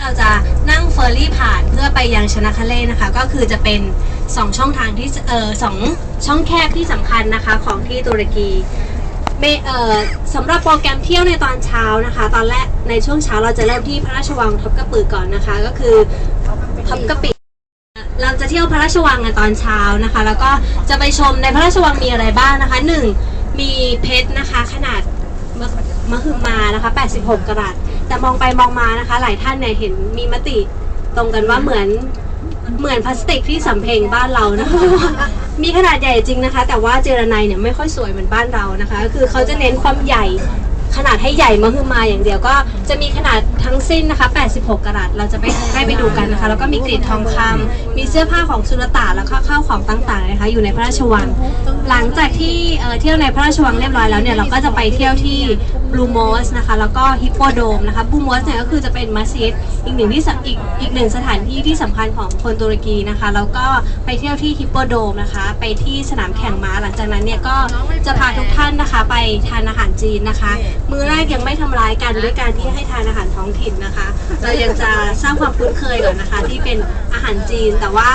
เราจะนั่งเฟอร์รี่ผ่านเพื่อไปยังชนะคาเล่นะคะ ก็คือจะเป็น 2 ช่องทางที่เออสองช่องแคบที่สำคัญนะคะของที่ตุรกีเมเอ่อสำหรับโปรแกรมเที่ยวในตอนเช้านะคะ ตอนแรกในช่วงเช้าเราจะเริ่มที่พระราชวังทับกระปือก่อนนะคะ ก็คือทับกระปิเราจะเที่ยวพระราชวังกันตอนเช้านะคะ แล้วก็จะไปชมในพระราชวังมีอะไรบ้างนะคะหนึ่งมีเพชรนะคะ ขนาด มะฮึมานะคะ 86 กรัตแต่มองไปมองมานะคะ หลายท่านเนี่ยเห็นมีมติตรงกันว่าเหมือนเหมือนพลาสติกที่สำเพ็งบ้านเรานะคะ มีขนาดใหญ่จริงนะคะ แต่ว่าเจรไนเนี่ยไม่ค่อยสวยเหมือนบ้านเรานะคะ คือเขาจะเน้นความใหญ่ ขนาดให้ใหญ่มาคือมาอย่างเดียวก็จะมีขนาดทั้งสิ้นนะคะ 86 กรัตเราจะไปให้ไปดูกันนะคะ แล้วก็มีกรีดทองคำมีเสื้อผ้าของสุลต่านแล้วก็ข้าวของต่างๆนะคะ อยู่ในพระราชวัง หลังจากที่เอ่อเที่ยวในพระราชวังเรียบร้อยแล้วเนี่ยเราก็จะไปเที่ยวที่ บลูมอสนะคะ แล้วก็ฮิปโปโดมนะคะบลูมอสเนี่ยก็คือจะเป็นมัสยิดอีกหนึ่งที่สำอีกอีกหนึ่งสถานที่ที่สำคัญของคนตุรกีนะคะ แล้วก็ไปเที่ยวที่ฮิปโปโดมนะคะ ไปที่สนามแข่งม้าหลังจากนั้นเนี่ยก็จะพาทุกท่านนะคะไปทานอาหารจีนนะคะ มื้อแรกยังไม่ทำร้ายกันด้วยการที่ให้ทานอาหารท้องถิ่นนะคะ เรายังจะสร้างความคุ้นเคยก่อนนะคะ ที่เป็นอาหารจีนแต่ว่า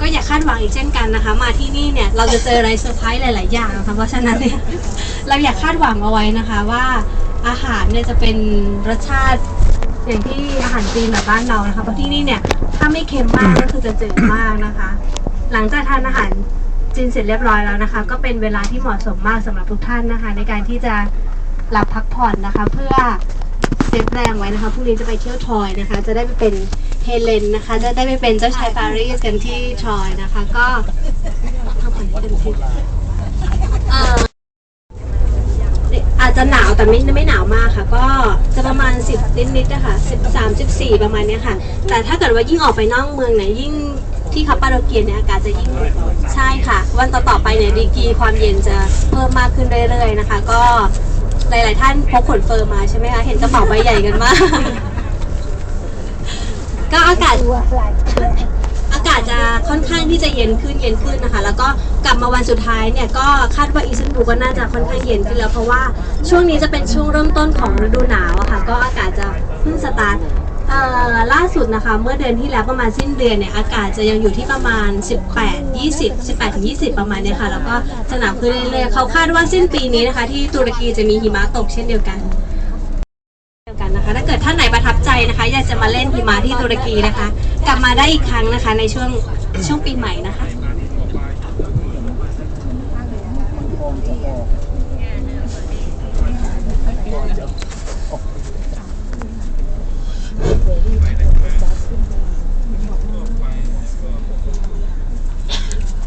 ก็อย่าคาดหวังอีกเช่นกันนะคะ มาที่นี่เนี่ยเราจะเจออะไรเซอร์ไพรส์หลาย ๆ อย่างนะคะเพราะฉะนั้นเนี่ยเราอย่าคาดหวังเอาไว้นะคะว่าอาหารเนี่ยจะเป็นรสชาติอย่างที่อาหารจีนแบบบ้านเรานะคะเพราะที่นี่เนี่ยถ้าไม่เค็มมากก็คือจะจืดมากนะคะ หลังจากทานอาหารจีนเสร็จเรียบร้อยแล้วนะคะ ก็เป็นเวลาที่เหมาะสมมากสำหรับทุกท่านนะคะ ในการที่จะหลับพักผ่อนนะคะ เพื่อ ฟแรงไว้นะคะพรุ่งนี้จะไปเที่ยวทอยนะคะ จะได้ไปเป็นเฮเลนนะคะ จะได้ไปเป็นเจ้าชายปารีสกันที่ทอยนะคะ ก็ทำผ่อนเต็มที่อาจจะหนาวแต่ไม่ไม่หนาวมากค่ะ ก็จะประมาณ 10นิดนิดๆนะคะ13 14 ประมาณนี้ค่ะ แต่ถ้าเกิดว่ายิ่งออกไปนอกเมืองเนี่ยยิ่งที่คาปาโดเกียเนี่ยอากาศจะยิ่งใช่ค่ะ วันต่อๆไปเนี่ยดีกีความเย็นจะเพิ่มมากขึ้นเรื่อยๆนะคะ ก็ หลาย ๆ ท่านพกขนเฟอร์มาใช่ไหมคะเห็นกระเป๋าใบใหญ่กันมาก ก็อากาศ อากาศจะค่อนข้างที่จะเย็นขึ้นเย็นขึ้นนะคะ แล้วก็กลับมาวันสุดท้ายเนี่ยก็คาดว่าอิสตันบูลก็น่าจะค่อนข้างเย็นขึ้นแล้วเพราะว่าช่วงนี้จะเป็นช่วงเริ่มต้นของฤดูหนาวอะค่ะ ก็อากาศจะเพิ่งสตาร์ท ล่าสุดนะคะเมื่อเดือนที่แล้วประมาณสิ้นเดือนเนี่ยอากาศจะยังอยู่ที่ประมาณ 18 20 18ถึง20 ประมาณเนี่ยค่ะแล้วก็จะหนาวขึ้นเรื่อยๆเขาคาดว่าสิ้นปีนี้นะคะ ที่ตุรกีจะมีหิมะตกเช่นเดียวกันเดียวกันนะคะถ้าเกิดท่านไหนประทับใจนะคะ อยากจะมาเล่นหิมะที่ตุรกีนะคะ กลับมาได้อีกครั้งนะคะ ในช่วงช่วงปีใหม่นะคะ